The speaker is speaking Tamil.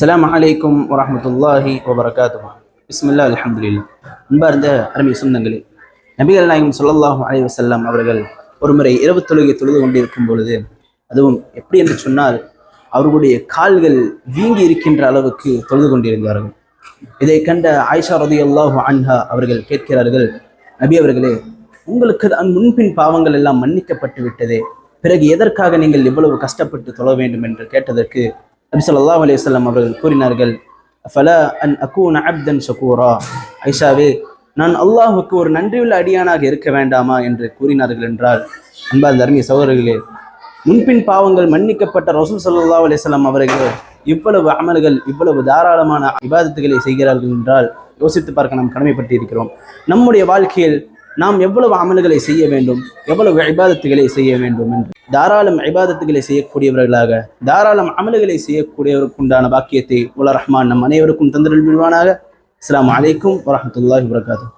அஸ்லாம் அலைக்கும் வரமத்துல்லாஹி வபரகாத்துஹு பிஸ்மில்லா அலமதுல்லா அன்பார்ந்த அருமை சொந்தங்களே நபிகள் நாயகம் சொல்லல்லாஹும் அலைஹி வசல்லாம் அவர்கள் ஒருமுறை இரவு தொழுகை தொழுது கொண்டிருக்கும் பொழுது அதுவும் எப்படி என்று சொன்னால் அவர்களுடைய கால்கள் வீங்கி இருக்கின்ற அளவுக்கு தொழுது கொண்டிருந்தார்கள். இதை கண்ட ஆயிஷா ரதியல்லாஹு அன்ஹா அவர்கள் கேட்கிறார்கள் நபி அவர்களே உங்களுக்கு தான் முன்பின் பாவங்கள் எல்லாம் மன்னிக்கப்பட்டு விட்டதே. பிறகு எதற்காக நீங்கள் இவ்வளவு கஷ்டப்பட்டு தொழ வேண்டும்? என்று கேட்டதற்கு நபி ஸல்லல்லாஹு அவர்கள் கூறினார்கள் ஃபலா அன் அகூன அப்தன் ஷகூரா? ஐஷாவே நான் அல்லாஹுக்கு ஒரு நன்றியுள்ள அடியானாக இருக்க வேண்டாமா? என்று கூறினார்கள் என்றால் அன்பால் தர்மிய சகோதரர்களே முன்பின் பாவங்கள் மன்னிக்கப்பட்ட ரசூல் ஸல்லல்லாஹு அலைஹி அவர்கள் இவ்வளவு அமல்கள் இவ்வளவு தாராளமான விவாதத்துகளை செய்கிறார்கள் என்றால் யோசித்து பார்க்க நாம் கடமைப்பட்டு இருக்கிறோம் நம்முடைய வாழ்க்கையில் நாம் எவ்வளவு அமல்களை செய்ய வேண்டும் எவ்வளவு விவாதத்துகளை செய்ய வேண்டும் என்று. தாராளம் ஐபாதத்துகளை செய்யக்கூடியவர்களாக தாராளம் அமல்களை செய்யக்கூடியவருக்கு உண்டான பாக்கியத்தை உலர் ரஹ்மான் நம் அனைவருக்கும் தந்திரல் விடுவானாக அஸ்லாம் அலைக்கும் வரஹ்மத்துல்லாஹி வபரகாத்துஹு.